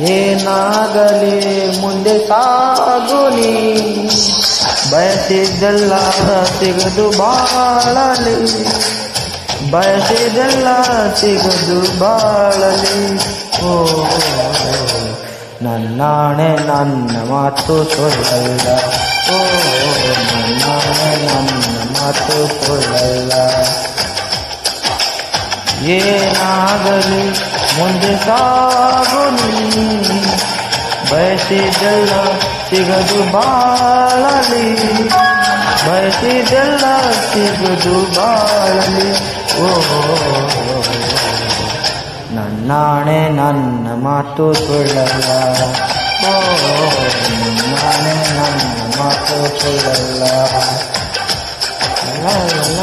ಏನಾಗಲಿ ಮುಂದೆ ಸಾಗುನಿ ಬಯಸಿದ್ದೆಲ್ಲ ಸಿಗದು ಬಾಳಲಿ. ಬಯಸಿದ್ದೆಲ್ಲ ಸಿಗದು ಬಾಳಲಿ. ಓ, ನನ್ನಾಣೆ ನನ್ನ ಮಾತು ಸುಳ್ಳಲ್ಲ. ಓ, ನನ್ನಾಣೆ ನನ್ನ ಮಾತು ಸುಳ್ಳಲ್ಲ. ಏನಾಗಲಿ ಮುಂದೆ ಸಾಗು ನೀ ಬಯಸಿದೆಲ್ಲ ಸಿಗದು ಬಾಳಲಿ ಬಯಸಿದೆಲ್ಲ ಸಿಗದು ಬಾಳಲಿ ಓ ನನ್ನಾಣೆ ನನ್ನ ಮಾತು ಸುಳ್ಳಲ್ಲ ಓ ನನ್ನಾಣೆ ನನ್ನ ಮಾತು ಸುಳ್ಳಲ್ಲ ಲ, ಲ, ಲ.